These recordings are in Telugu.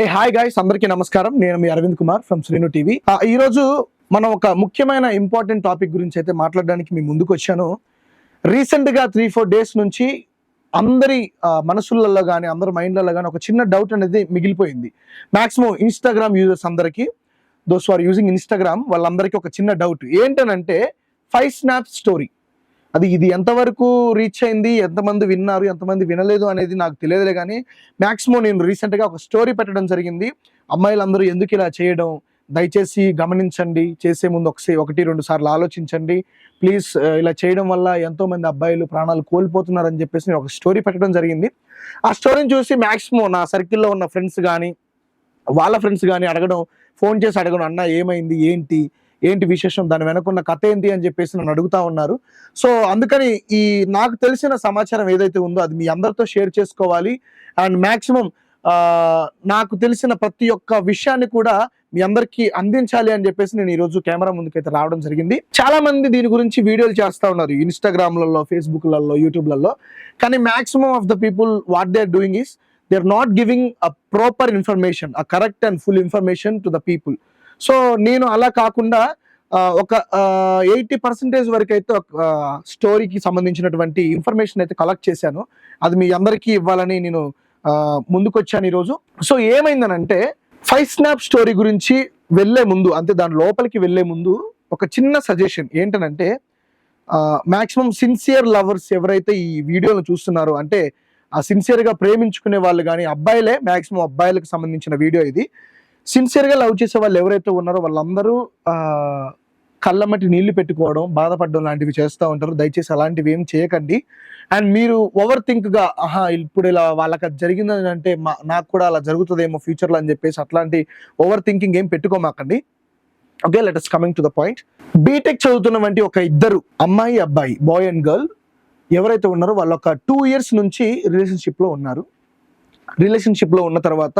ఏ హాయ్ గాయ్స్ అందరికీ నమస్కారం. నేను మీ అరవింద్ కుమార్ ఫ్రమ్ శ్రీను టీవీ ఈరోజు ఈ రోజు మనం ఒక ముఖ్యమైన ఇంపార్టెంట్ టాపిక్ గురించి అయితే మాట్లాడడానికి మీ ముందుకు వచ్చాను. రీసెంట్గా త్రీ ఫోర్ డేస్ నుంచి అందరి మనసులలో కానీ అందరి మైండ్లలో కానీ ఒక చిన్న డౌట్ అనేది మిగిలిపోయింది. మాక్సిమం ఇన్స్టాగ్రామ్ యూజర్స్ అందరికీ దోస్ ఆర్ యూజింగ్ ఇన్స్టాగ్రామ్ వాళ్ళందరికీ ఒక చిన్న డౌట్ ఏంటనంటే ఫైవ్ స్నాప్ స్టోరీ అది ఇది ఎంతవరకు రీచ్ అయింది ఎంతమంది విన్నారు ఎంతమంది వినలేదు అనేది నాకు తెలియదులే కానీ మ్యాక్సిమం నేను రీసెంట్గా ఒక స్టోరీ పెట్టడం జరిగింది. అమ్మాయిలందరూ ఎందుకు ఇలా చేయడం? దయచేసి గమనించండి. చేసే ముందు ఒకసారి ఒకటి రెండు సార్లు ఆలోచించండి. ప్లీజ్ uh, ఇలా చేయడం వల్ల ఎంతోమంది అబ్బాయిలు ప్రాణాలు కోల్పోతున్నారని చెప్పేసి నేను ఒక స్టోరీ పెట్టడం జరిగింది. ఆ స్టోరీని చూసి మ్యాక్సిమం నా సర్కిల్లో ఉన్న ఫ్రెండ్స్ కానీ వాళ్ళ ఫ్రెండ్స్ కానీ అడగడం ఫోన్ చేసి అడగడం అన్న ఏమైంది? ఏంటి? ఏంటి విశేషం? దాని వెనకున్న కథ ఏంటి అని చెప్పేసి నన్ను అడుగుతా ఉన్నారు. సో అందుకని ఈ నాకు తెలిసిన సమాచారం ఏదైతే ఉందో అది మీ అందరితో షేర్ చేసుకోవాలి. అండ్ మ్యాక్సిమం నాకు తెలిసిన ప్రతి ఒక్క విషయాన్ని కూడా మీ అందరికీ అందించాలి అని చెప్పేసి నేను ఈ రోజు కెమెరా ముందుకైతే రావడం జరిగింది. చాలా మంది దీని గురించి వీడియోలు చేస్తా ఉన్నారు ఇన్స్టాగ్రామ్లలో ఫేస్బుక్లలో యూట్యూబ్లలో. కానీ maximum of the people what they are doing is they are not giving a proper information a correct and full information to the people. So నేను అలా కాకుండా ఒక ఎయిటీ పర్సెంటేజ్ వరకు అయితే ఒక స్టోరీకి సంబంధించినటువంటి ఇన్ఫర్మేషన్ అయితే కలెక్ట్ చేశాను. అది మీ అందరికీ ఇవ్వాలని నేను ముందుకొచ్చాను ఈరోజు. సో ఏమైందనంటే ఫైవ్ స్నాప్ స్టోరీ గురించి వెళ్ళే ముందు అంటే దాని లోపలికి వెళ్ళే ముందు ఒక చిన్న సజెషన్ ఏంటనంటే మ్యాక్సిమం సిన్సియర్ లవర్స్ ఎవరైతే ఈ వీడియోను చూస్తున్నారో అంటే ఆ సిన్సియర్గా ప్రేమించుకునే వాళ్ళు కానీ అబ్బాయిలే మ్యాక్సిమం అబ్బాయిలకు సంబంధించిన వీడియో ఇది. సిన్సియర్గా లవ్ చేసే వాళ్ళు ఎవరైతే ఉన్నారో వాళ్ళందరూ కళ్ళమట్టి నీళ్ళు పెట్టుకోవడం బాధపడడం లాంటివి చేస్తూ ఉంటారు. దయచేసి అలాంటివి ఏం చేయకండి. అండ్ మీరు ఓవర్ థింక్గా ఆహా ఇప్పుడు ఇలా వాళ్ళకి అది జరిగిందని అంటే మా నాకు కూడా అలా జరుగుతుందేమో ఫ్యూచర్లో అని చెప్పేసి అట్లాంటి ఓవర్ థింకింగ్ ఏం పెట్టుకోమాకండి. Okay let us coming to the point BTech చదువుతున్న వంటి ఒక ఇద్దరు అమ్మాయి అబ్బాయి బాయ్ అండ్ గర్ల్ ఎవరైతే ఉన్నారో వాళ్ళు ఒక టూ ఇయర్స్ నుంచి రిలేషన్షిప్లో ఉన్నారు. రిలేషన్షిప్లో ఉన్న తర్వాత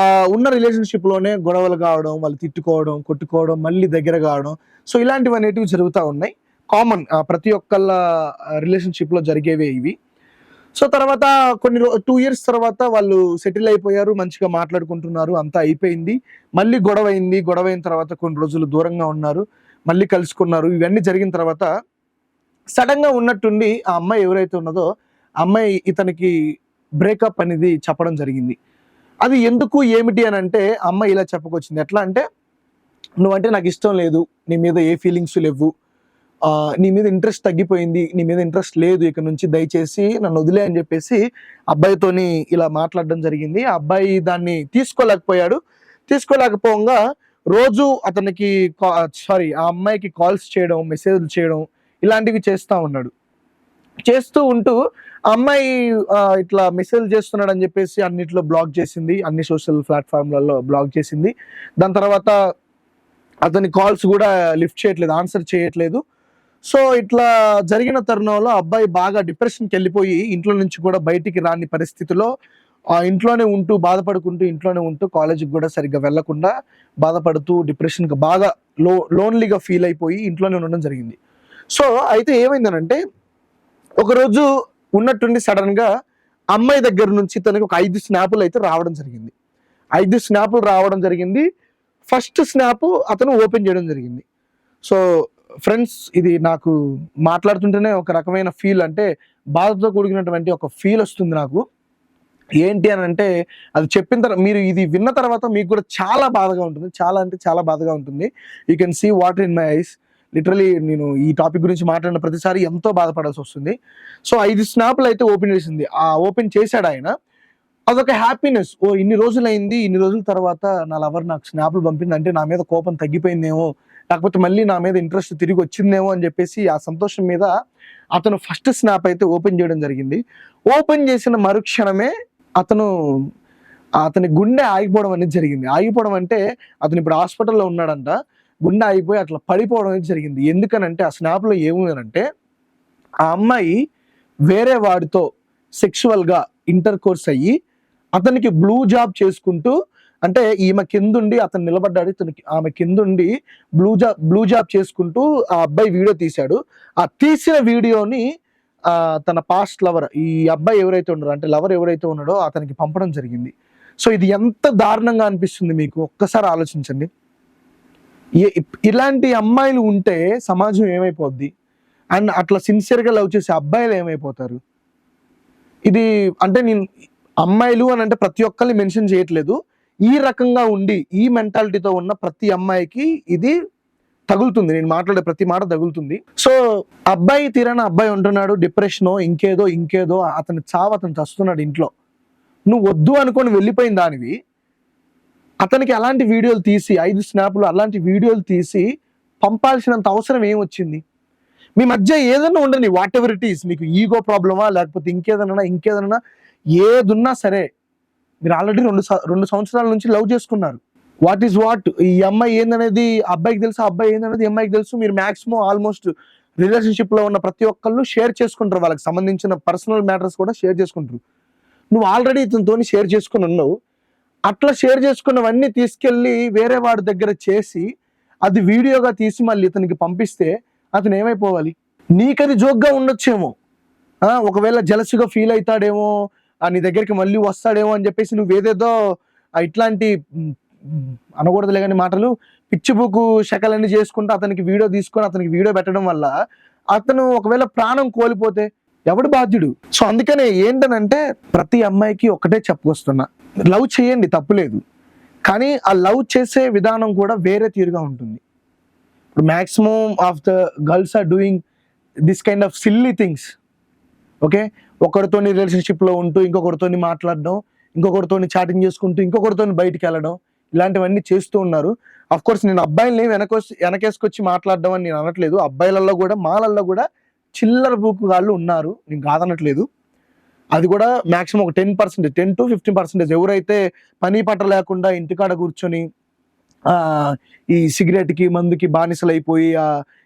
ఆ ఉన్న రిలేషన్షిప్లోనే గొడవలు కావడం వాళ్ళు తిట్టుకోవడం కొట్టుకోవడం మళ్ళీ దగ్గర కావడం. సో ఇలాంటివి అనేటివి జరుగుతూ ఉన్నాయి. కామన్ ప్రతి ఒక్కళ్ళ రిలేషన్షిప్లో జరిగేవే ఇవి. సో తర్వాత కొన్ని టూ ఇయర్స్ తర్వాత వాళ్ళు సెటిల్ అయిపోయారు మంచిగా మాట్లాడుకుంటున్నారు అంతా అయిపోయింది. మళ్ళీ గొడవ అయింది గొడవ అయిన తర్వాత కొన్ని రోజులు దూరంగా ఉన్నారు మళ్ళీ కలుసుకున్నారు. ఇవన్నీ జరిగిన తర్వాత సడన్గా ఉన్నట్టుండి ఆ అమ్మాయి ఎవరైతే ఉన్నదో అమ్మాయి ఇతనికి బ్రేకప్ అనేది చెప్పడం జరిగింది. అది ఎందుకు ఏమిటి అని అంటే ఆ అమ్మాయి ఇలా చెప్పుకొచ్చింది. ఎట్లా అంటే నువ్వంటే నాకు ఇష్టం లేదు నీ మీద ఏ ఫీలింగ్స్ లేవు నీ మీద ఇంట్రెస్ట్ తగ్గిపోయింది నీ మీద ఇంట్రెస్ట్ లేదు ఇక నుంచి దయచేసి నన్ను వదిలే అని చెప్పేసి అబ్బాయితోని ఇలా మాట్లాడడం జరిగింది. ఆ అబ్బాయి దాన్ని తీసుకోలేకపోయాడు. తీసుకోలేకపోగా రోజు అతనికి సారీ ఆ అమ్మాయికి కాల్స్ చేయడం మెసేజ్లు చేయడం ఇలాంటివి చేస్తూ ఉన్నాడు. చేస్తూ ఉంటూ అమ్మాయి ఇట్లా మెసేజ్ చేస్తున్నాడు అని చెప్పేసి అన్నిట్లో బ్లాక్ చేసింది. అన్ని సోషల్ ప్లాట్ఫామ్లలో బ్లాక్ చేసింది. దాని తర్వాత అతని కాల్స్ కూడా లిఫ్ట్ చేయట్లేదు ఆన్సర్ చేయట్లేదు. సో ఇట్లా జరిగిన తరుణంలో అబ్బాయి బాగా డిప్రెషన్కి వెళ్ళిపోయి ఇంట్లో నుంచి కూడా బయటికి రాని పరిస్థితిలో ఆ ఇంట్లోనే ఉంటూ బాధపడుకుంటూ ఇంట్లోనే ఉంటూ కాలేజీకి కూడా సరిగ్గా వెళ్ళకుండా బాధపడుతూ డిప్రెషన్కి బాగా లో లోన్లీగా ఫీల్ అయిపోయి ఇంట్లోనే ఉండడం జరిగింది. సో అయితే ఏమైందనంటే ఒకరోజు ఉన్నట్టుండి సడన్గా అమ్మాయి దగ్గర నుంచి తనకి ఒక ఐదు స్నాపులు అయితే రావడం జరిగింది. ఐదు స్నాపులు రావడం జరిగింది. ఫస్ట్ స్నాప్ అతను ఓపెన్ చేయడం జరిగింది. సో ఫ్రెండ్స్ ఇది నాకు మాట్లాడుతుంటేనే ఒక రకమైన ఫీల్ అంటే బాధతో కూడినటువంటి ఒక ఫీల్ వస్తుంది నాకు. ఏంటి అని అంటే అది చెప్పిన తర్వాత మీరు ఇది విన్న తర్వాత మీకు కూడా చాలా బాధగా ఉంటుంది. చాలా అంటే చాలా బాధగా ఉంటుంది. You can see water in my eyes literally నేను ఈ టాపిక్ గురించి మాట్లాడిన ప్రతిసారి ఎంతో బాధపడాల్సి వస్తుంది. సో ఐదు స్నాప్లు అయితే ఓపెన్ చేసింది. ఆ ఓపెన్ చేశాడు ఆయన. అదొక హ్యాపీనెస్. ఓ ఇన్ని రోజులు అయింది ఇన్ని రోజుల తర్వాత నా లవర్ నాకు స్నాప్లు పంపింది. అంటే నా మీద కోపం తగ్గిపోయిందేమో లేకపోతే మళ్ళీ నా మీద ఇంట్రెస్ట్ తిరిగి వచ్చిందేమో అని చెప్పేసి ఆ సంతోషం మీద అతను ఫస్ట్ స్నాప్ అయితే ఓపెన్ చేయడం జరిగింది. ఓపెన్ చేసిన మరుక్షణమే అతను అతని గుండె ఆగిపోవడం అనేది జరిగింది. ఆగిపోవడం అంటే అతను ఇప్పుడు హాస్పిటల్లో ఉన్నాడంట. గుండె అయిపోయి అట్లా పడిపోవడం అనేది జరిగింది. ఎందుకనంటే ఆ స్నాప్లో ఏముందనంటే ఆ అమ్మాయి వేరే వాడితో సెక్షువల్గా ఇంటర్ కోర్స్ అయ్యి అతనికి బ్లూ జాబ్ చేసుకుంటూ అంటే ఈమె కిందుండి అతను నిలబడ్డాడు ఇతనికి ఆమె కిందుండి బ్లూ జాబ్ బ్లూ జాబ్ చేసుకుంటూ ఆ అబ్బాయి వీడియో తీశాడు. ఆ తీసిన వీడియోని తన పాస్ట్ లవర్ ఈ అబ్బాయి ఎవరైతే ఉన్నారో అంటే లవర్ ఎవరైతే ఉన్నాడో అతనికి పంపడం జరిగింది. సో ఇది ఎంత దారుణంగా అనిపిస్తుంది మీకు? ఒక్కసారి ఆలోచించండి. ఇలాంటి అమ్మాయిలు ఉంటే సమాజం ఏమైపోద్ది? అండ్ అట్లా సిన్సియర్గా లవ్ చేసే అబ్బాయిలు ఏమైపోతారు? ఇది అంటే నేను అమ్మాయిలు అని అంటే ప్రతి ఒక్కరిని మెన్షన్ చేయట్లేదు. ఈ రకంగా ఉండి ఈ మెంటాలిటీతో ఉన్న ప్రతి అమ్మాయికి ఇది తగులుతుంది. నేను మాట్లాడే ప్రతి మాట తగులుతుంది. సో అబ్బాయి తీరాన అబ్బాయి ఉంటున్నాడు డిప్రెషనో ఇంకేదో ఇంకేదో అతని చావు అతను చస్తున్నాడు ఇంట్లో. నువ్వు వద్దు అనుకొని వెళ్ళిపోయిన దానివి అతనికి అలాంటి వీడియోలు తీసి ఐదు స్నాప్లు అలాంటి వీడియోలు తీసి పంపాల్సినంత అవసరం ఏమొచ్చింది? మీ మధ్య ఏదైనా ఉండని వాట్ ఎవర్ ఇట్ ఈస్ మీకు ఈగో ప్రాబ్లమా లేకపోతే ఇంకేదన్నా ఇంకేదన్నా ఏదున్నా సరే మీరు ఆల్రెడీ రెండు రెండు సంవత్సరాల నుంచి లవ్ చేసుకున్నారు. వాట్ ఈస్ వాట్ ఈ అమ్మాయి ఏందనేది అబ్బాయికి తెలుసు ఆ అబ్బాయి ఏందనేది అమ్మాయికి తెలుసు మీరు మాక్సిమం ఆల్మోస్ట్ రిలేషన్షిప్లో ఉన్న ప్రతి ఒక్కళ్ళు షేర్ చేసుకుంటారు. వాళ్ళకి సంబంధించిన పర్సనల్ మ్యాటర్స్ కూడా షేర్ చేసుకుంటారు. నువ్వు ఆల్రెడీ ఇతనితో షేర్ చేసుకుని ఉన్నావు. అట్లా షేర్ చేసుకున్నవన్నీ తీసుకెళ్ళి వేరే వాడి దగ్గర చేసి అది వీడియోగా తీసి మళ్ళీ ఇతనికి పంపిస్తే అతను ఏమైపోవాలి? నీకది జోక్గా ఉండొచ్చేమో. ఒకవేళ జలసిగా ఫీల్ అవుతాడేమో నీ దగ్గరికి మళ్ళీ వస్తాడేమో అని చెప్పేసి నువ్వు ఏదేదో ఇట్లాంటి అనకూడదులే కానీ మాటలు పిచ్చిబుక్ శకలన్నీ చేసుకుంటూ అతనికి వీడియో తీసుకొని అతనికి వీడియో పెట్టడం వల్ల అతను ఒకవేళ ప్రాణం కోల్పోతే ఎవడు బాధ్యుడు? సో అందుకనే ఏంటనంటే ప్రతి అమ్మాయికి ఒకటే చెప్పుకొస్తున్నా లవ్ చేయండి తప్పులేదు. కానీ ఆ లవ్ చేసే విధానం కూడా వేరే తీరుగా ఉంటుంది. ఇప్పుడు maximum of the girls are doing this kind of silly things. Okay? ఒకరితో రిలేషన్షిప్లో ఉంటూ ఇంకొకరితో మాట్లాడడం ఇంకొకరితో చాటింగ్ చేసుకుంటూ ఇంకొకరితో బయటికి వెళ్ళడం ఇలాంటివన్నీ చేస్తూ ఉన్నారు. అఫ్ కోర్స్ నేను అబ్బాయిల్ని వెనకొచ్చి వెనకేసుకొచ్చి మాట్లాడడం అని నేను అనట్లేదు. అబ్బాయిలలో కూడా మాలల్లో కూడా చిల్లర బుక్ వాళ్ళు ఉన్నారు. నేను కాదనట్లేదు. అది కూడా మాక్సిమం ఒక ten percentage ten to fifteen percentage ఎవరైతే పని పట్ట లేకుండా ఇంటికాడ కూర్చొని ఈ సిగరెట్కి మందుకి బానిసలు అయిపోయి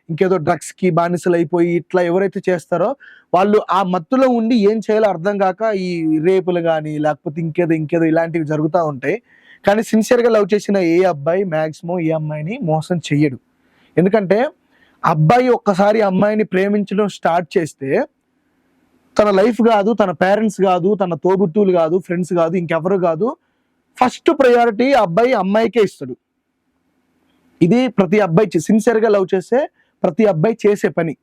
ఇంకేదో డ్రగ్స్కి బానిసలు అయిపోయి ఇట్లా ఎవరైతే చేస్తారో వాళ్ళు ఆ మత్తులో ఉండి ఏం చేయాలో అర్థం కాక ఈ రేపులు కానీ లేకపోతే ఇంకేదో ఇంకేదో ఇలాంటివి జరుగుతూ ఉంటాయి. కానీ సిన్సియర్గా లవ్ చేసిన ఏ అబ్బాయి మ్యాక్సిమం ఏ అమ్మాయిని మోసం చెయ్యడు. ఎందుకంటే అబ్బాయి ఒక్కసారి అమ్మాయిని ప్రేమించడం స్టార్ట్ చేస్తే తన లైఫ్ కాదు తన పేరెంట్స్ కాదు తన తోబుట్టువులు కాదు ఫ్రెండ్స్ కాదు ఇంకెవరు కాదు. ఫస్ట్ ప్రయారిటీ అబ్బాయి అమ్మాయికే ఇస్తాడు. ఇది ప్రతి అబ్బాయి సిన్సియర్గా లవ్ చేసే ప్రతి అబ్బాయి చేసే పని.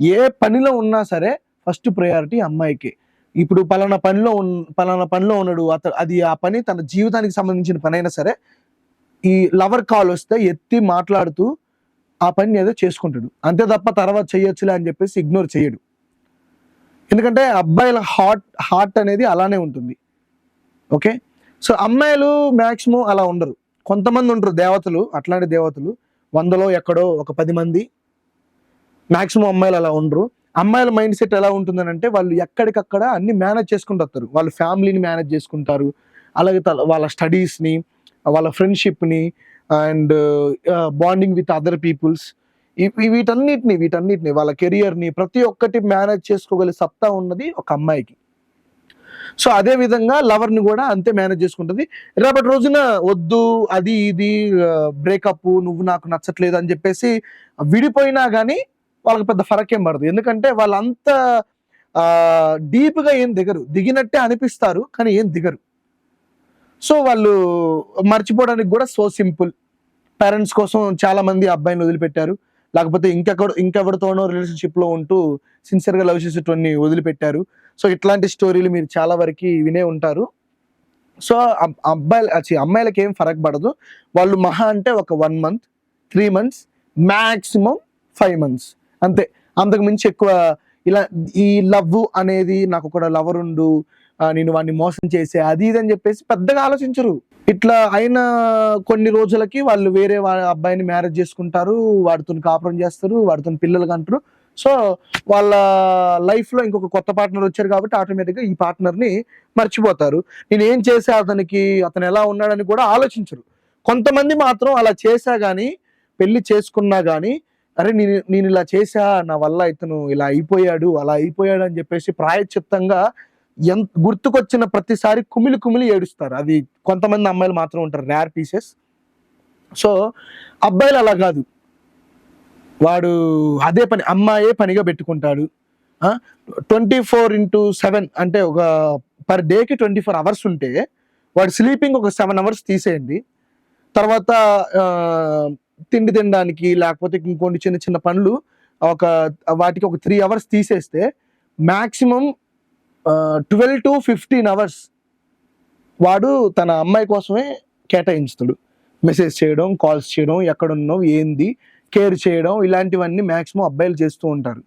ఏ పనిలో ఉన్నా సరే ఫస్ట్ ప్రయారిటీ అమ్మాయికి. ఇప్పుడు పలానా పనిలో ఉన్ పలానా పనిలో ఉన్నాడు అతను అది ఆ పని తన జీవితానికి సంబంధించిన పని అయినా సరే ఈ లవర్ కాల్ వస్తే ఎత్తి మాట్లాడుతూ ఆ పని ఏదో చేసుకుంటాడు. అంతే తప్ప తర్వాత చేయొచ్చులే అని చెప్పేసి ఇగ్నోర్ చేయడు. ఎందుకంటే అబ్బాయిల హార్ట్ హార్ట్ అనేది అలానే ఉంటుంది. ఓకే? సో అమ్మాయిలు మ్యాక్సిమం అలా ఉండరు. కొంతమంది ఉంటారు దేవతలు అట్లాంటి దేవతలు. వందలో ఎక్కడో ఒక పది మంది. మ్యాక్సిమం అమ్మాయిలు అలా ఉండరు. అమ్మాయిల మైండ్ సెట్ ఎలా ఉంటుందని అంటే వాళ్ళు ఎక్కడికక్కడ అన్ని మేనేజ్ చేసుకుంటూ వస్తారు. వాళ్ళ ఫ్యామిలీని మేనేజ్ చేసుకుంటారు. అలాగే తల- వాళ్ళ స్టడీస్ని వాళ్ళ ఫ్రెండ్షిప్ని and bonding with other peoples వీటన్నిటిని వీటన్నిటిని వాళ్ళ కెరియర్ని ప్రతి ఒక్కటి మేనేజ్ చేసుకోగలిగే సత్తా ఉన్నది ఒక అమ్మాయికి. సో అదే విధంగా లవర్ని కూడా అంతే మేనేజ్ చేసుకుంటుంది. రేపటి రోజున వద్దు అది ఇది బ్రేకప్ నువ్వు నాకు నచ్చట్లేదు అని చెప్పేసి విడిపోయినా కానీ వాళ్ళకి పెద్ద ఫరక్ ఏం పడదు. ఎందుకంటే వాళ్ళంత డీప్గా ఏం దిగరు. దిగినట్టే అనిపిస్తారు కానీ ఏం దిగరు. సో వాళ్ళు మర్చిపోవడానికి కూడా సో సింపుల్. పేరెంట్స్ కోసం చాలామంది అబ్బాయిని వదిలిపెట్టారు. లేకపోతే ఇంకెక్కడ ఇంకెవరితోనో రిలేషన్షిప్లో ఉంటూ సిన్సియర్గా లవ్ చేసేటువంటి వదిలిపెట్టారు. సో ఇట్లాంటి స్టోరీలు మీరు చాలా వరకు వినే ఉంటారు. సో అబ్- అబ్బాయిలు అమ్మాయిలకి ఏం ఫరక్ పడదు వాళ్ళు మహా అంటే ఒక one month three months maximum five months అంతే. అంతకు మించి ఎక్కువ ఇలా ఈ లవ్ అనేది నాకు ఒక లవర్ ఉండు నేను వాడిని మోసం చేసే అది ఇది అని చెప్పేసి పెద్దగా ఆలోచించరు. ఇట్లా అయిన కొన్ని రోజులకి వాళ్ళు వేరే అబ్బాయిని మ్యారేజ్ చేసుకుంటారు వాడితో కాపురం చేస్తారు వాడితో పిల్లలు కంటారు. సో వాళ్ళ లైఫ్లో ఇంకొక కొత్త పార్ట్నర్ వచ్చారు కాబట్టి ఆటోమేటిక్గా ఈ పార్ట్నర్ని మర్చిపోతారు. నేను ఏం చేసే అతనికి అతను ఎలా ఉన్నాడని కూడా ఆలోచించరు. కొంతమంది మాత్రం అలా చేసా కానీ పెళ్ళి చేసుకున్నా కానీ అరే నేను నేను ఇలా చేసా నా వల్ల ఇతను ఇలా అయిపోయాడు అలా అయిపోయాడు అని చెప్పేసి ప్రాయచిత్తంగా ఎంత గుర్తుకొచ్చిన ప్రతిసారి కుమిలి కుమిలి ఏడుస్తారు. అది కొంతమంది అమ్మాయిలు మాత్రం ఉంటారు రేర్ పీసెస్ సో అబ్బాయిలు అలా కాదు. వాడు అదే పని అమ్మాయే పనిగా పెట్టుకుంటాడు. ట్వంటీ ఫోర్ ఇంటూ సెవెన్ అంటే ఒక పర్ డేకి ట్వంటీ ఫోర్ అవర్స్ ఉంటే వాడు స్లీపింగ్ ఒక సెవెన్ అవర్స్ తీసేయండి. తర్వాత తిండి తినడానికి లేకపోతే ఇంకొన్ని చిన్న చిన్న పనులు ఒక వాటికి ఒక త్రీ అవర్స్ తీసేస్తే maximum twelve to fifteen hours వాడు తన అమ్మాయి కోసమే కేటాయించుతాడు. మెసేజ్ చేయడం కాల్స్ చేయడం ఎక్కడున్నావు ఏంది కేర్ చేయడం ఇలాంటివన్నీ మ్యాక్సిమం అబ్బాయిలు చేస్తూ ఉంటారు.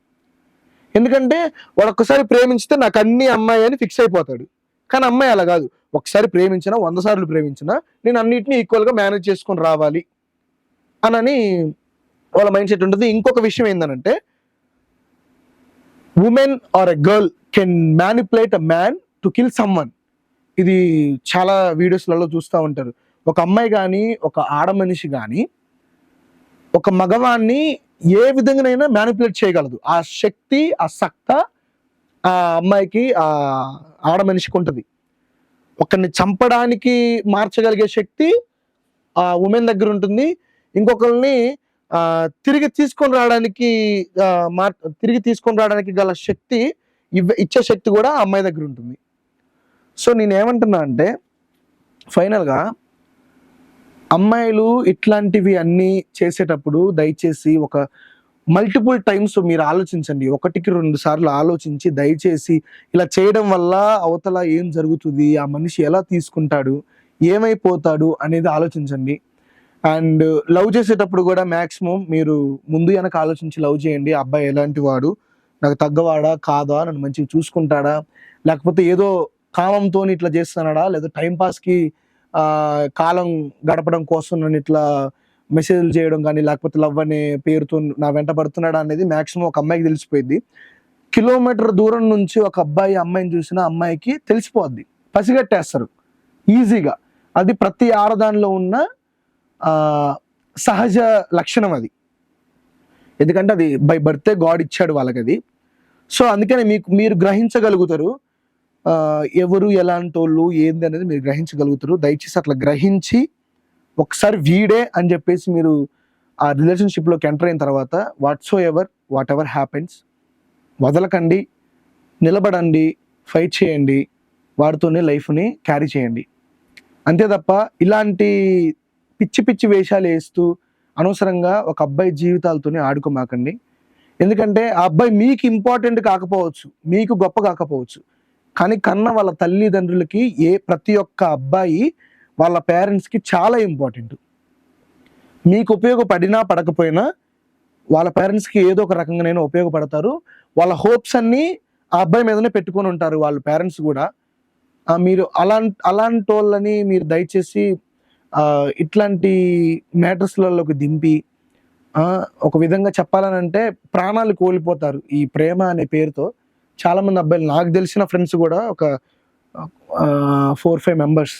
ఎందుకంటే వాడు ఒక్కసారి ప్రేమించితే నాకు అన్ని అమ్మాయి అని ఫిక్స్ అయిపోతాడు. కానీ అమ్మాయి అలా కాదు. ఒకసారి ప్రేమించినా వంద సార్లు ప్రేమించినా నేను అన్నిటిని ఈక్వల్గా మేనేజ్ చేసుకొని రావాలి. అనని వాళ్ళ మైండ్ సెట్ ఉంటుంది. ఇంకొక విషయం ఏంటంటే women or a girl can manipulate a man to kill someone ఇది చాలా వీడియోస్లలో చూస్తూ ఉంటారు. ఒక అమ్మాయి కానీ ఒక ఆడ మనిషి కానీ ఒక మగవాన్ని ఏ విధంగానైనా మ్యానిపులేట్ చేయగలదు. ఆ శక్తి ఆ సత్త ఆ అమ్మాయికి ఆ ఆడ మనిషికి ఉంటుంది. ఒకరిని చంపడానికి మార్చగలిగే శక్తి ఆ ఉమెన్ దగ్గర ఉంటుంది. ఇంకొకరిని తిరిగి తీసుకొని రావడానికి మార్ తిరిగి తీసుకొని రావడానికి గల శక్తి ఇవ్వ ఇచ్చే శక్తి కూడా అమ్మాయి దగ్గర ఉంటుంది. సో నేను ఏమంటున్నా అంటే ఫైనల్గా అమ్మాయిలు ఇట్లాంటివి అన్నీ చేసేటప్పుడు దయచేసి ఒక మల్టిపుల్ టైమ్స్ మీరు ఆలోచించండి. ఒకటికి రెండు సార్లు ఆలోచించి దయచేసి ఇలా చేయడం వల్ల అవతల ఏం జరుగుతుంది ఆ మనిషి ఎలా తీసుకుంటాడు ఏమైపోతాడు అనేది ఆలోచించండి. అండ్ లవ్ చేసేటప్పుడు కూడా మ్యాక్సిమం మీరు ముందు వెనక ఆలోచించి లవ్ చేయండి. ఆ అబ్బాయి ఎలాంటి వాడు? నాకు తగ్గవాడా కాదా నన్ను మంచిగా చూసుకుంటాడా లేకపోతే ఏదో కామంతో ఇట్లా చేస్తున్నాడా లేదా టైంపాస్కి కాలం గడపడం కోసం నన్ను ఇట్లా మెసేజ్లు చేయడం కానీ లేకపోతే లవ్ అనే పేరుతో నా వెంట పడుతున్నాడా అనేది మ్యాక్సిమం ఒక అమ్మాయికి తెలిసిపోయింది కిలోమీటర్ దూరం నుంచి ఒక అబ్బాయి అమ్మాయిని చూసిన అమ్మాయికి తెలిసిపోద్ది. పసిగట్టేస్తారు. ఈజీగా. అది ప్రతి ఆడదానిలో ఉన్న సహజ లక్షణం అది. ఎందుకంటే అది బై బర్తే గాడ్ ఇచ్చాడు వాళ్ళకి అది. సో అందుకనే మీకు మీరు గ్రహించగలుగుతారు. ఎవరు ఎలాంటి వాళ్ళు ఏంది అనేది మీరు గ్రహించగలుగుతారు. దయచేసి అట్లా గ్రహించి ఒకసారి వీడే అని చెప్పేసి మీరు ఆ రిలేషన్షిప్లోకి ఎంటర్ అయిన తర్వాత what's ever whatever happens వదలకండి నిలబడండి ఫైట్ చేయండి వాడితోనే లైఫ్ని క్యారీ చేయండి. అంతే తప్ప ఇలాంటి పిచ్చి పిచ్చి వేషాలు వేస్తూ అనవసరంగా ఒక అబ్బాయి జీవితాలతోనే ఆడుకోమాకండి. ఎందుకంటే ఆ అబ్బాయి మీకు ఇంపార్టెంట్ కాకపోవచ్చు మీకు గొప్ప కాకపోవచ్చు. కానీ కన్న వాళ్ళ తల్లిదండ్రులకి ఏ ప్రతి ఒక్క అబ్బాయి వాళ్ళ పేరెంట్స్కి చాలా ఇంపార్టెంట్. మీకు ఉపయోగపడినా పడకపోయినా వాళ్ళ పేరెంట్స్కి ఏదో ఒక రకంగానైనా ఉపయోగపడతారు. వాళ్ళ హోప్స్ అన్నీ ఆ అబ్బాయి మీదనే పెట్టుకొని ఉంటారు వాళ్ళ పేరెంట్స్ కూడా. మీరు అలాంటి అలాంటి వాళ్ళని మీరు దయచేసి ఇట్లాంటి మ్యాటర్స్లలోకి దింపి ఒక విధంగా చెప్పాలని అంటే ప్రాణాలు కోల్పోతారు ఈ ప్రేమ అనే పేరుతో. చాలామంది అబ్బాయిలు నాకు తెలిసిన ఫ్రెండ్స్ కూడా ఒక ఫోర్ ఫైవ్ మెంబర్స్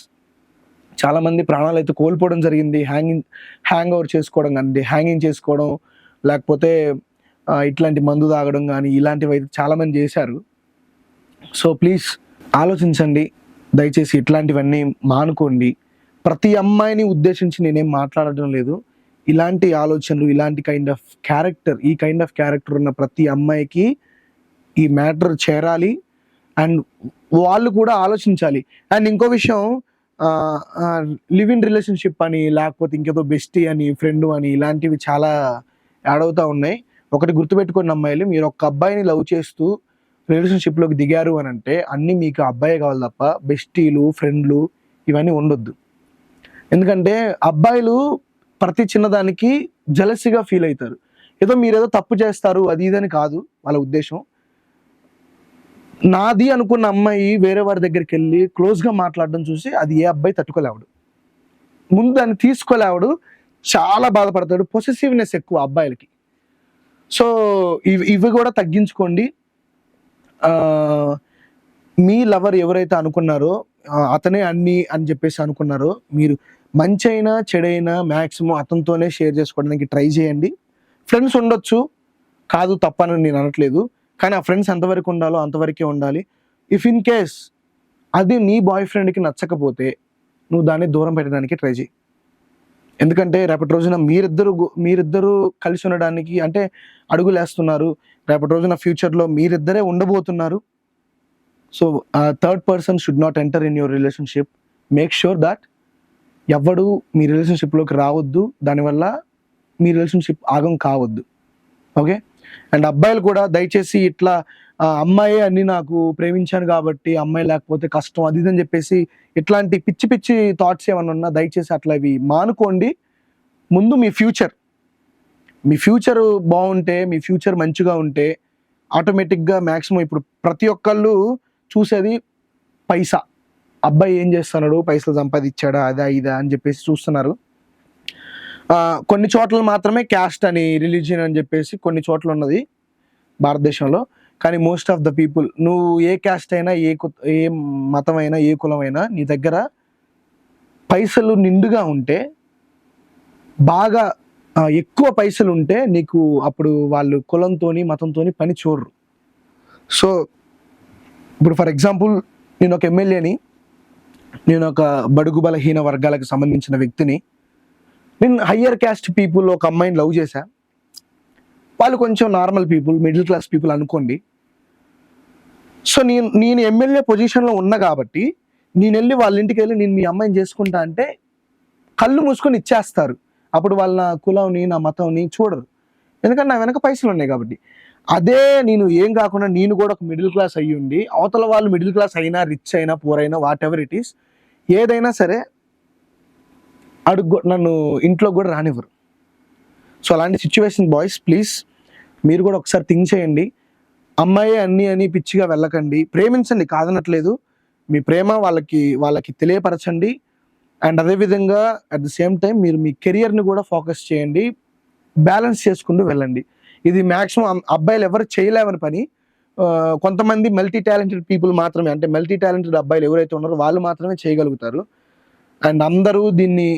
చాలామంది ప్రాణాలు అయితే కోల్పోవడం జరిగింది. హ్యాంగింగ్ హ్యాంగ్ ఓవర్ చేసుకోవడం కానీ హ్యాంగింగ్ చేసుకోవడం లేకపోతే ఇట్లాంటి మందు తాగడం కానీ ఇలాంటివి అయితే చాలామంది చేశారు. సో ప్లీజ్ ఆలోచించండి. దయచేసి ఇట్లాంటివన్నీ మానుకోండి. ప్రతి అమ్మాయిని ఉద్దేశించి నేనేం మాట్లాడడం లేదు. ఇలాంటి ఆలోచనలు ఇలాంటి కైండ్ ఆఫ్ క్యారెక్టర్ ఈ కైండ్ ఆఫ్ క్యారెక్టర్ ఉన్న ప్రతి అమ్మాయికి ఈ మ్యాటర్ చేరాలి అండ్ వాళ్ళు కూడా ఆలోచించాలి. అండ్ ఇంకో విషయం లివ్ ఇన్ రిలేషన్షిప్ అని లేకపోతే ఇంకేదో బెస్టీ అని ఫ్రెండ్ అని ఇలాంటివి చాలా యాడ్ అవుతూ ఉన్నాయి. ఒకటి గుర్తుపెట్టుకున్న అమ్మాయిలు మీరు ఒక అబ్బాయిని లవ్ చేస్తూ రిలేషన్షిప్లోకి దిగారు అని అంటే అన్నీ మీకు అబ్బాయి కావాలి తప్ప బెస్టీలు ఫ్రెండ్లు ఇవన్నీ ఉండొద్దు. ఎందుకంటే అబ్బాయిలు ప్రతి చిన్నదానికి జలసిగా ఫీల్ అవుతారు. ఏదో మీరేదో తప్పు చేస్తారు అది ఇదని కాదు వాళ్ళ ఉద్దేశం. నాది అనుకున్న అమ్మాయి వేరే వారి దగ్గరికి వెళ్ళి క్లోజ్గా మాట్లాడడం చూసి అది ఏ అబ్బాయి తట్టుకోలేవడు. ముందు దాన్ని తీసుకోలేవడు చాలా బాధపడతాడు పొసెసివ్నెస్ ఎక్కువ అబ్బాయిలకి. సో ఇవి ఇవి కూడా తగ్గించుకోండి. మీ లవర్ ఎవరైతే అనుకున్నారో అతనే అన్ని అని చెప్పేసి అనుకున్నారో మీరు మంచి అయినా చెడైనా మ్యాక్సిమం అతనితోనే షేర్ చేసుకోవడానికి ట్రై చేయండి. ఫ్రెండ్స్ ఉండొచ్చు. కాదు తప్పని నేను అనట్లేదు. కానీ ఆ ఫ్రెండ్స్ ఎంతవరకు ఉండాలో అంతవరకే ఉండాలి. ఇఫ్ ఇన్ కేస్ అది నీ బాయ్ ఫ్రెండ్కి నచ్చకపోతే నువ్వు దాన్ని దూరం పెట్టడానికి ట్రై చేయి. ఎందుకంటే రేపటి రోజున మీరిద్దరు మీరిద్దరూ కలిసి ఉండడానికి అంటే అడుగులేస్తున్నారు. రేపటి రోజున ఫ్యూచర్లో మీరిద్దరే ఉండబోతున్నారు. So third person should not enter in your relationship. Make sure that ఎవడు మీ రిలేషన్షిప్లోకి రావద్దు. దానివల్ల మీ రిలేషన్షిప్ ఆగం కావద్దు. ఓకే? అండ్ అబ్బాయిలు కూడా దయచేసి ఇట్లా అమ్మాయి అన్ని నాకు ప్రేమించాను కాబట్టి అమ్మాయి లేకపోతే కష్టం అది ఇది అని చెప్పేసి ఇట్లాంటి పిచ్చి పిచ్చి థాట్స్ ఏమైనా ఉన్నా దయచేసి అట్లా ఇవి మానుకోండి. ముందు మీ ఫ్యూచర్. మీ ఫ్యూచర్ బాగుంటే మీ ఫ్యూచర్ మంచిగా ఉంటే ఆటోమేటిక్గా మ్యాక్సిమం ఇప్పుడు ప్రతి ఒక్కళ్ళు చూసేది పైసా. అబ్బాయి ఏం చేస్తున్నాడు? పైసలు సంపాదించాడా? అదా ఇదా అని చెప్పేసి చూస్తున్నారు. కొన్ని చోట్ల మాత్రమే క్యాస్ట్ అని రిలీజియన్ అని చెప్పేసి కొన్ని చోట్ల ఉన్నది భారతదేశంలో. కానీ మోస్ట్ ఆఫ్ ద పీపుల్ నువ్వు ఏ క్యాస్ట్ అయినా ఏ కు- ఏ మతం అయినా ఏ కులమైనా నీ దగ్గర పైసలు నిండుగా ఉంటే బాగా ఎక్కువ పైసలు ఉంటే నీకు అప్పుడు వాళ్ళు కులంతోని మతంతోని పని చూడరు. సో ఇప్పుడు ఫర్ ఎగ్జాంపుల్ నేను ఒక ఎమ్మెల్యేని నేను ఒక బడుగు బలహీన వర్గాలకు సంబంధించిన వ్యక్తిని. నేను హయ్యర్ క్యాస్ట్ పీపుల్ ఒక అమ్మాయిని లవ్ చేశా. వాళ్ళు కొంచెం normal people middle class people అనుకోండి. సో నేను నేను ఎమ్మెల్యే పొజిషన్లో ఉన్నా కాబట్టి నేను వెళ్ళి వాళ్ళ ఇంటికి వెళ్ళి నేను మీ అమ్మాయిని చేసుకుంటా అంటే కళ్ళు మూసుకొని ఇచ్చేస్తారు. అప్పుడు వాళ్ళ నా కులంని నా మతంని చూడరు. ఎందుకంటే నా వెనక పైసలు ఉన్నాయి కాబట్టి. అదే నేను ఏం కాకుండా నేను కూడా ఒక మిడిల్ క్లాస్ అయ్యి ఉండి అవతల వాళ్ళు మిడిల్ క్లాస్ అయినా రిచ్ అయినా పూర్ అయినా వాట్ ఎవర్ ఇట్ ఈస్ ఏదైనా సరే అడుగు నన్ను ఇంట్లో కూడా రానివ్వరు. సో అలాంటి సిచ్యువేషన్ బాయ్స్ ప్లీజ్ మీరు కూడా ఒకసారి థింక్ చేయండి. అమ్మాయి అన్ని అని పిచ్చిగా వెళ్ళకండి. ప్రేమించండి కాదనట్లేదు. మీ ప్రేమ వాళ్ళకి వాళ్ళకి తెలియపరచండి. అండ్ అదేవిధంగా అట్ ద సేమ్ టైం మీరు మీ కెరియర్ని కూడా ఫోకస్ చేయండి. బ్యాలెన్స్ చేసుకుంటూ వెళ్ళండి. ఇది మ్యాక్సిమం అబ్బాయిలు ఎవరు చేయలేవని పని. కొంతమంది మల్టీ టాలెంటెడ్ పీపుల్ మాత్రమే అంటే మల్టీ టాలెంటెడ్ అబ్బాయిలు ఎవరైతే ఉన్నారో వాళ్ళు మాత్రమే చేయగలుగుతారు. అండ్ అందరూ దీన్ని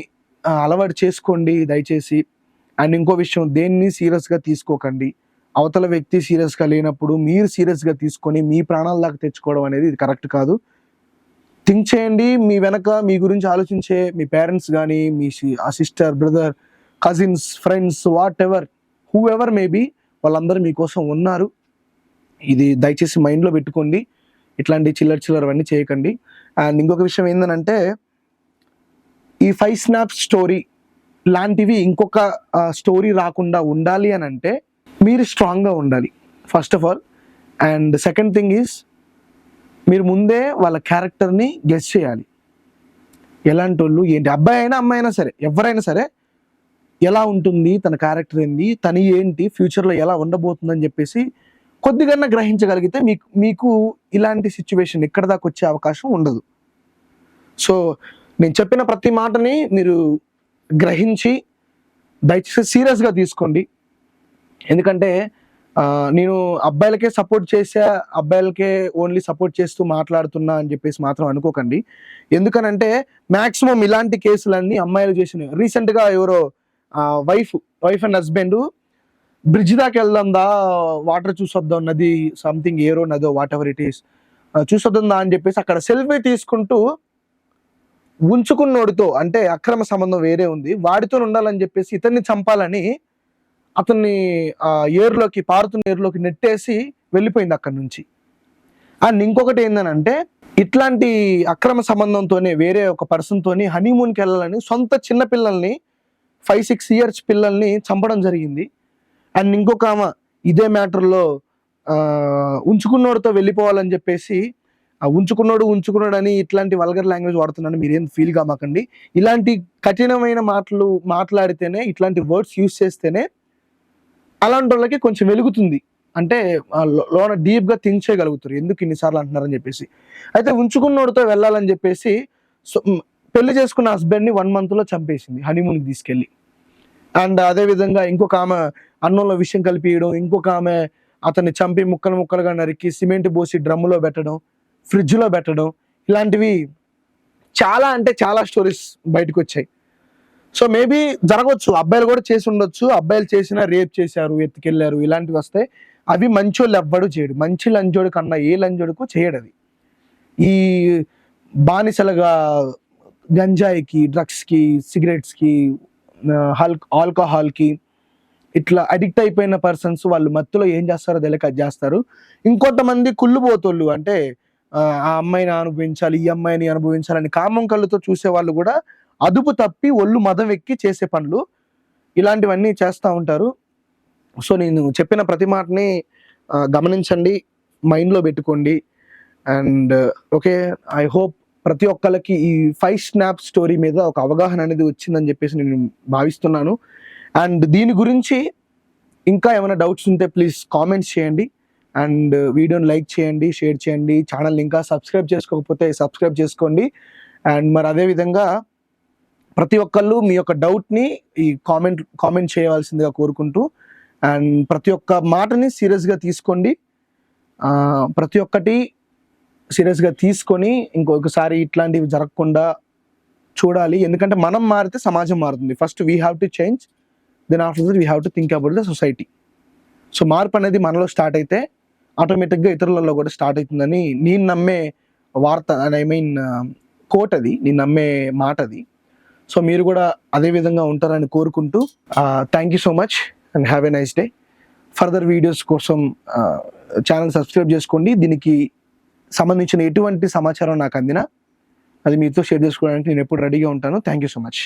అలవాటు చేసుకోండి దయచేసి. అండ్ ఇంకో విషయం దేన్ని సీరియస్గా తీసుకోకండి. అవతల వ్యక్తి సీరియస్గా లేనప్పుడు మీరు సీరియస్గా తీసుకొని మీ ప్రాణాల దాకా తెచ్చుకోవడం అనేది ఇది కరెక్ట్ కాదు. థింక్ చేయండి మీ వెనక మీ గురించి ఆలోచించే మీ పేరెంట్స్ కానీ మీ sister brother cousins friends whatever whoever maybe వాళ్ళందరూ మీకోసం ఉన్నారు. ఇది దయచేసి మైండ్లో పెట్టుకోండి. ఇట్లాంటి చిల్లర చిల్లర అవన్నీ చేయకండి. అండ్ ఇంకొక విషయం ఏంటంటే ఈ ఫైవ్ స్నాప్ స్టోరీ లాంటివి ఇంకొక స్టోరీ రాకుండా ఉండాలి అని అంటే మీరు స్ట్రాంగ్గా ఉండాలి. First of all. And second thing is మీరు ముందే వాళ్ళ క్యారెక్టర్ని గెస్ చేయాలి. ఎలాంటి వాళ్ళు ఏంటి అబ్బాయి అయినా అమ్మాయి అయినా సరే ఎవరైనా సరే ఎలా ఉంటుంది తన క్యారెక్టర్ ఏంది తను ఏంటి ఫ్యూచర్లో ఎలా ఉండబోతుందని చెప్పేసి కొద్దిగా గ్రహించగలిగితే మీకు మీకు ఇలాంటి సిచ్యువేషన్ ఎక్కడ దాకా వచ్చే అవకాశం ఉండదు. సో నేను చెప్పిన ప్రతి మాటని మీరు గ్రహించి దయచేసి సీరియస్గా తీసుకోండి. ఎందుకంటే నేను అబ్బాయిలకే సపోర్ట్ చేసా అబ్బాయిలకే ఓన్లీ సపోర్ట్ చేస్తూ మాట్లాడుతున్నా అని చెప్పేసి మాత్రం అనుకోకండి. ఎందుకనంటే మ్యాక్సిమం ఇలాంటి కేసులన్నీ అమ్మాయిలు చేసినాయి రీసెంట్గా ఎవరో wife wife and husband bridge దాకా వెళ్దాం దా వాటర్ చూసొద్దాం నది సంథింగ్ ఏరో నదో వాట్ ఎవర్ ఇట్ ఈస్ చూసొద్దుందా అని చెప్పేసి అక్కడ సెల్ఫీ తీసుకుంటూ ఉంచుకున్నోడితో అంటే అక్రమ సంబంధం వేరే ఉంది వాడితో ఉండాలని చెప్పేసి ఇతన్ని చంపాలని అతన్ని ఆ ఏరులోకి పారుతున్న ఏరులోకి నెట్టేసి వెళ్ళిపోయింది అక్కడి నుంచి. అండ్ ఇంకొకటి ఏంటంటే ఇట్లాంటి అక్రమ సంబంధంతోనే వేరే ఒక పర్సన్తోని హనీమూన్కి వెళ్ళాలని సొంత చిన్నపిల్లల్ని ఫైవ్ సిక్స్ ఇయర్స్ పిల్లల్ని చంపడం జరిగింది. అండ్ ఇంకొక ఆమె ఇదే మ్యాటర్లో ఉంచుకున్నోడితో వెళ్ళిపోవాలని చెప్పేసి ఆ ఉంచుకున్నోడు ఉంచుకున్నాడు అని ఇట్లాంటి వల్గర్ లాంగ్వేజ్ వాడుతున్నాను మీరేం ఫీల్ కామాకండి. ఇలాంటి కఠినమైన మాటలు మాట్లాడితేనే ఇట్లాంటి వర్డ్స్ యూస్ చేస్తేనే అలాంటి వాళ్ళకి కొంచెం వెలుగుతుంది. అంటే లోన డీప్గా థింక్ చేయగలుగుతారు. ఎందుకు ఇన్నిసార్లు అంటున్నారని చెప్పేసి. అయితే ఉంచుకున్నోడితో వెళ్ళాలని చెప్పేసి సో పెళ్ళి చేసుకున్న హస్బెండ్ని వన్ మంత్లో చంపేసింది హనీమూన్కి తీసుకెళ్ళి. అండ్ అదేవిధంగా ఇంకొక ఆమె అన్నంలో విషయం కలిపియడం ఇంకొక ఆమె అతన్ని చంపి ముక్కలు ముక్కలుగా నరికి సిమెంట్ పోసి డ్రమ్ములో పెట్టడం ఫ్రిడ్జ్లో పెట్టడం ఇలాంటివి చాలా అంటే చాలా స్టోరీస్ బయటకు వచ్చాయి. సో మేబీ జరగవచ్చు అబ్బాయిలు కూడా చేసి ఉండొచ్చు. అబ్బాయిలు చేసిన రేప్ చేశారు ఎత్తుకెళ్ళారు ఇలాంటివి వస్తే అవి మంచోళ్ళు ఎవ్వడు చేయడు. మంచి లంజోడు కన్నా ఏ లంజోడుకు చేయడది. ఈ బానిసలుగా గంజాయికి డ్రగ్స్కి సిగరెట్స్కి హల్ ఆల్కహాల్కి ఇట్లా అడిక్ట్ అయిపోయిన పర్సన్స్ వాళ్ళు మత్తులో ఏం చేస్తారో తెలియక అది చేస్తారు. ఇంకొంతమంది కుళ్ళుపోతోళ్ళు అంటే ఆ అమ్మాయిని అనుభవించాలి ఈ అమ్మాయిని అనుభవించాలని కామం కళ్ళుతో చూసే వాళ్ళు కూడా అదుపు తప్పి ఒళ్ళు మదం ఎక్కి చేసే పనులు ఇలాంటివన్నీ చేస్తూ ఉంటారు. సో నేను చెప్పిన ప్రతి మాటని గమనించండి మైండ్లో పెట్టుకోండి. అండ్ ఓకే ఐ హోప్ ప్రతి ఒక్కరికి ఈ ఫైవ్ స్నాప్ స్టోరీ మీద ఒక అవగాహన అనేది వచ్చిందని చెప్పేసి నేను భావిస్తున్నాను. అండ్ దీని గురించి ఇంకా ఏమైనా డౌట్స్ ఉంటే ప్లీజ్ కామెంట్స్ చేయండి. అండ్ వీడియోని లైక్ చేయండి షేర్ చేయండి. ఛానల్ ఇంకా సబ్స్క్రైబ్ చేసుకోకపోతే సబ్స్క్రైబ్ చేసుకోండి. అండ్ మరి అదేవిధంగా ప్రతి ఒక్కళ్ళు మీ యొక్క డౌట్ని ఈ కామెంట్ కామెంట్ చేయవలసిందిగా కోరుకుంటూ అండ్ ప్రతి ఒక్క మాటని సీరియస్గా తీసుకోండి. ప్రతి ఒక్కటి సీరియస్గా తీసుకొని ఇంకొకసారి ఇట్లాంటివి జరగకుండా చూడాలి. ఎందుకంటే మనం మారితే సమాజం మారుతుంది. First we have to change then after that we have to think about the society so మార్పు అనేది మనలో స్టార్ట్ అయితే ఆటోమేటిక్గా ఇతరులలో కూడా స్టార్ట్ అవుతుందని నేను నమ్మే వార్త ఐ మీన్ కోట్ అది. నేను నమ్మే మాట అది. సో మీరు కూడా అదే విధంగా ఉంటారని కోరుకుంటూ thank you so much and have a nice day further videos కోసం ఛానల్ సబ్స్క్రైబ్ చేసుకోండి. దీనికి సంబంధించిన ఎటువంటి సమాచారం నాకు అందినా అది మీతో షేర్ చేసుకోవడానికి నేను ఎప్పుడు రెడీగా ఉంటాను. Thank you so much